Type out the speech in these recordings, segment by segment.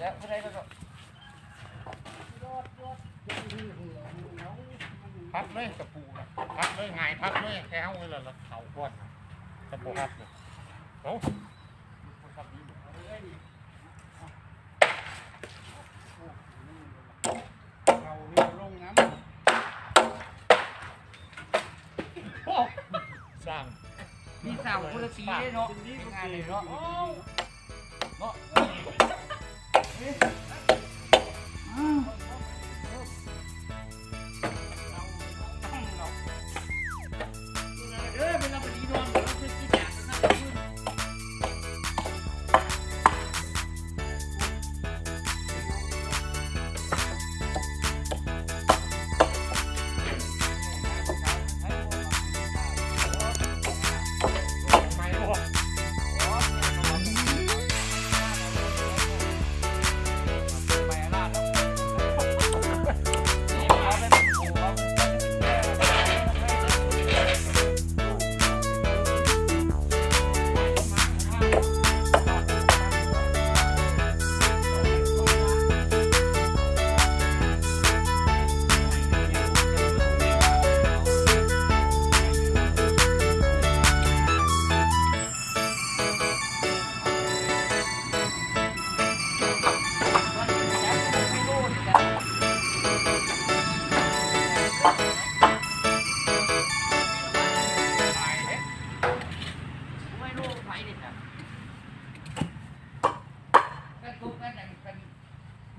แล้วไม่ได้แล้วก็พัดเลยตะปูนะพัดเลยหงายพัดเลยแค่เอาเลยละเข่าก้อนตะปูพัดเลยโอ้สร้างมีสาวคนละสีเลยเนาะงานเลยเนาะเนาะ เ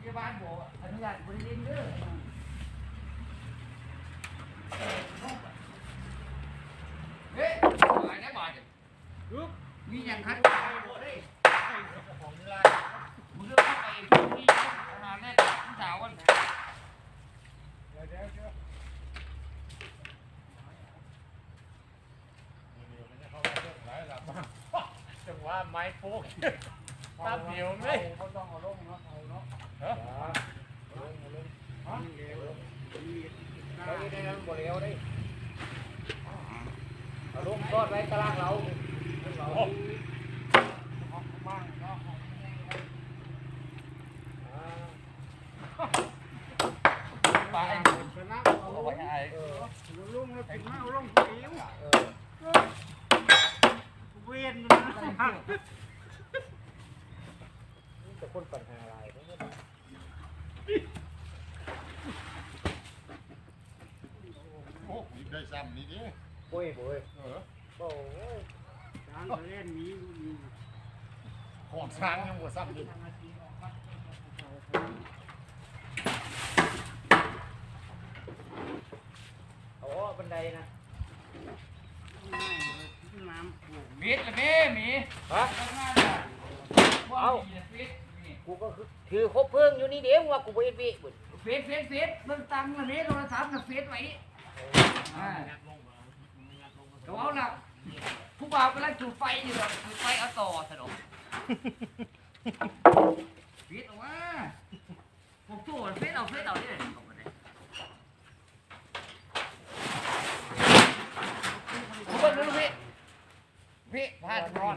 พยาบาลบอกอนุญาตบริเวณเด้อเฮ้ยหายแล้วบาดมีอย่างคัดมึงเลือกเข้าไปพวกนี้ขนาดแรกผู้สาววันจังว่าไม้โป๊ก ตามเดียวไหมเขาต้องเอาลงเนาะเอาเนาะเออเขาอยู่ในนั้นบ่แล้วได้เอาลงรอดไว้ตารางเราเราบ้างเนาะไปชนเอาไว้ให้เออลงแล้วกินมาเอาลงผิวเออเวียนมันะ คนปัญหาอะไรโอ้ยได้ซ้ำนี่ดิโอ้ยโอ้ยเออโอ้ยช้างเล่นนี้มีของช้างยังบ่ซ้ำดิเอาบันไดนะน้ำมิดละแม่หมีฮะ เอาฟิต กูก็คือถือคบเพิ่งอยู่นี่เดี๋ยวว่ากูบ่เฮ็ดเวิบุญฟิตฟิตฟิตเบิ่งตังค์ละเมตรโทรศัพท์กับฟิตไว้อ่าก็เอาละผู้บ่าวกำลังจุดไฟอยู่ดอกจุดไฟเอาต่อสนุกฟิตออกมาผมตู้ฟิตเอาฟิตเอาเนี่ยเอามาเลยผมเบิ่งดูพี่พี่พาดนอน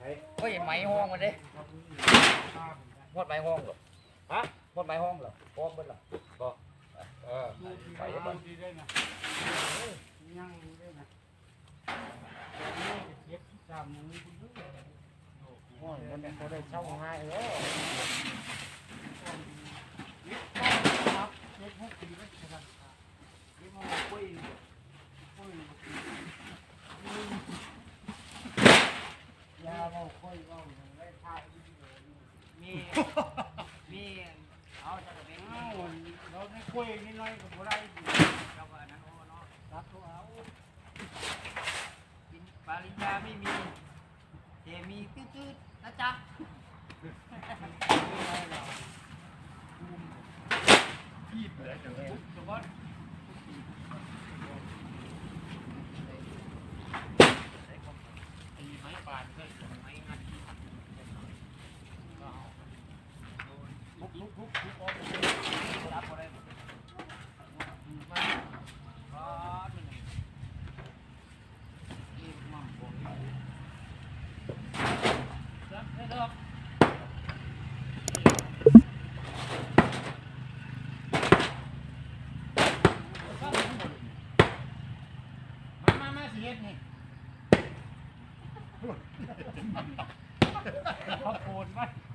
เฮ้ย เฮ้ยไหมห้องมันเด้หมดไม้ห้องเหรอฮะหมดไม้ห้องเหรอห้องเบิดเหรอบ่เออไปเดี๋ยวก่อนยันเย็บสามมือคุณด้วยโอ้ยมันบ่ได้เช่าง่ายแล้ว ครับเย็บหกปีแล้วจะทำเย็บมาคุยคุยยาเราคุยเราไม่ทายวิดีโอ มีมีเอาจะเป็น อ้าวเราไม่คุยนิดหน่อยกับอะไร เราก็นั้นโอ้เนาะ รับตัวเอา กินปริญญาไม่มีเคมีตื ดๆนะจ๊ะพี่เหลือจังเลยทุกคนตีไม้ปานเพื่อนไม้งัดลุกลุกลุกลุกออก รับอะไรมาก็เป็นนี่มั่งผมรับได้ดอก เข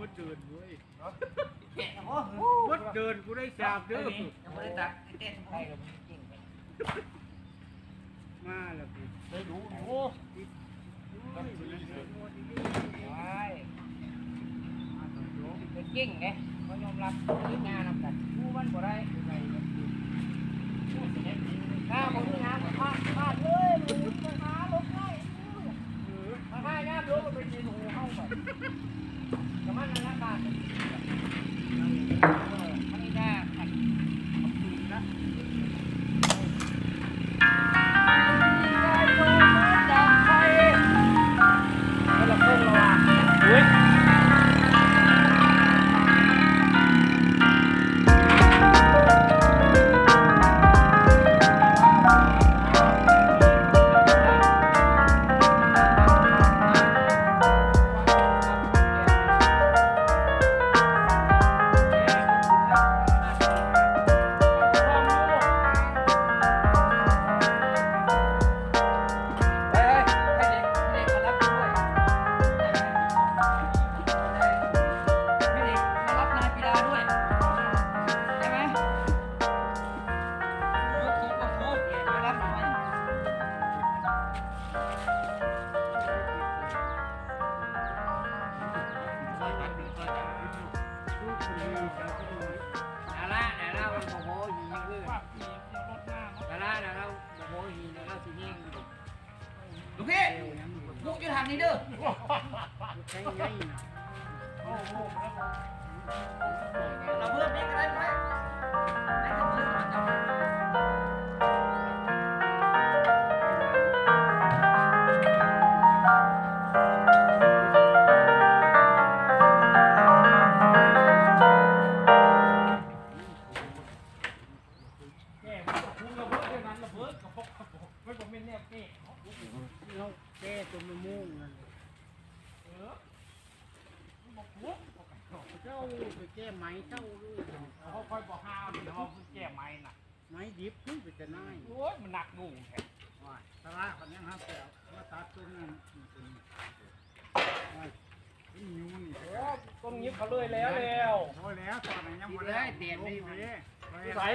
มันเดินเว้ยแกะโอ้โหมันเดินกูได้สาบเด้อยังไม่ได้ตักเต้นใครกับจริงมาแล้วพี่ได้รู้อยู่โอ้ยมันเดินหมดอีกใช่มาต่อโยมเป็นจริงไงเขายอมรับยึดงานนำกันกูมันบ่ได้ไงหน้าผมนี่นะพลาดพลาดเลยมึงมา นี่เด้อ ใช้ไง เจ้าไปแก้ไม้เจ้าด้วยเขาค่อยบอกห้ามเดี๋ยวเขาแก้ไม้น่ะ ไม้ดิบขึ้นไปจะน่ายโอ้ยมันหนักหนูแค่ว่าสระเขายังห้าแปดมาตัดต้นนั้นเป็นว่าเป็นยูนี่ต้นยิบเขาเลยแล้วแล้วโอ้แล้วตอนนี้ยังไม่ได้เตียนได้ไหมใส่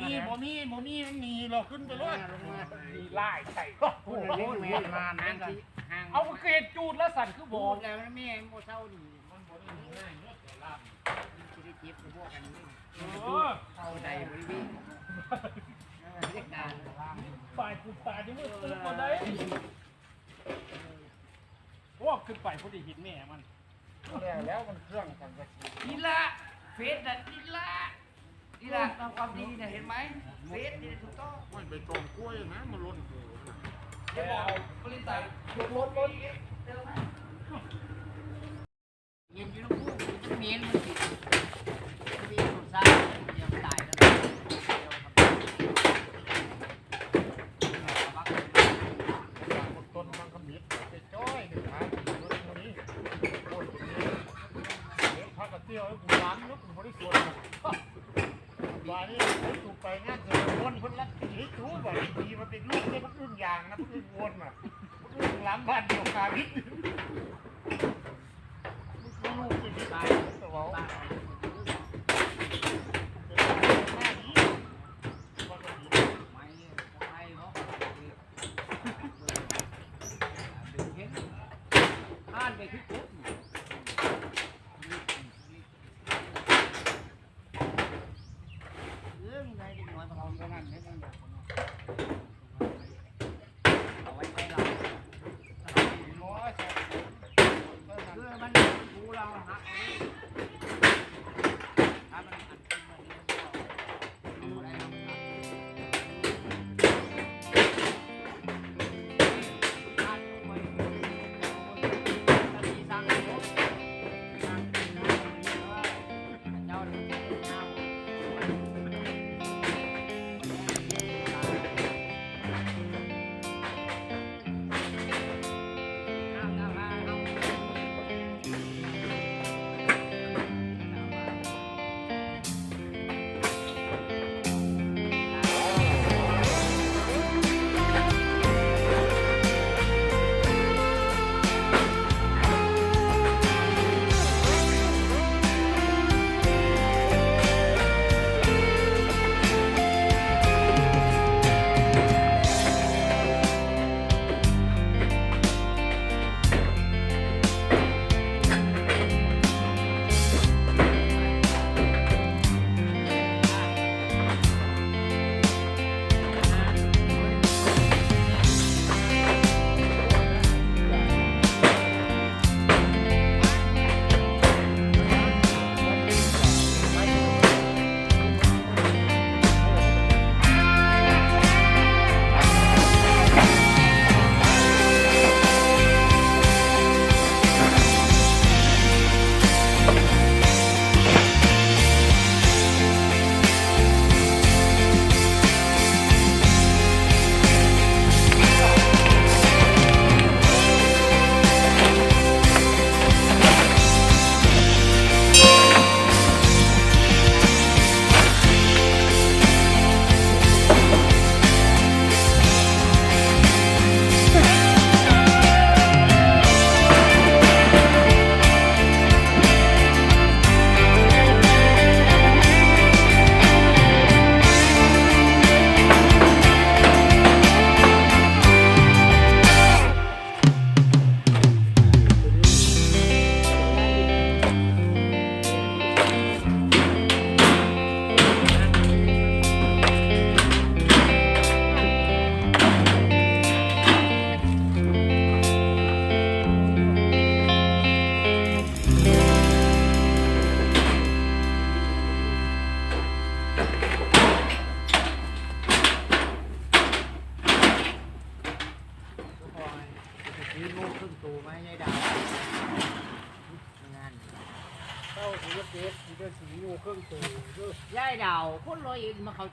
มีบ่มีบ่มีมันมีเราขึ้นไปเลยลงมามีไล่ใส่พูดเล่นแม่นานนั่นที่ห่าเอาเกรดจูดแล้วสั่นคือพูบ่ดแล้วแม่โมเศร้าดีมัน บ่ได้ง่ายเนาะแต่ละจะได้เก็บพวกกันนี่เออเข้าใดบริวิเรียกการฝ่ายกูตาที่มือตื้อบ่ได้โอ้ขึ้นไปพอดีเห็นแม่มันแล้วแล้วมันเครื่องกันกระสีนี่ละเฟสน่ะนี่ละนี่ละทำความดีเนี่ยเห็นไหมเฟสนี่ถูกต้องมันไปตองกล้วยนะมันล้นหูเดี๋ยวบอกบริษัทรถรถรถเจอไหม เย็นอยู่ลูกคู่ เมียนมันติดมันมีสุดซ่าเดี๋ยวตายแล้วเดี๋ยวมันต้นมันก็มิดไปจ้อยหนึ่งหางตัวนี้โอ้ยตัวนี้เดี๋ยวพักกระเตี้ยวให้กูล้างแล้วกูไม่ได้สวนวานี่ผมถูกไปงานเกิดวนคนละสีถูบ่ดีมันเป็นลูกเนี่ยมันอึ้งยางนะมันอึ้งวนอะมันอึ้งล้างบ้านเดียวกัน นิ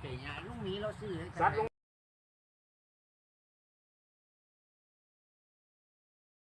เตสีอย่างตัวยายดาวคนร้อยเอ็ดมาเข้าใจเนี่ยลุงหมีเราซื้อสัตว์ลง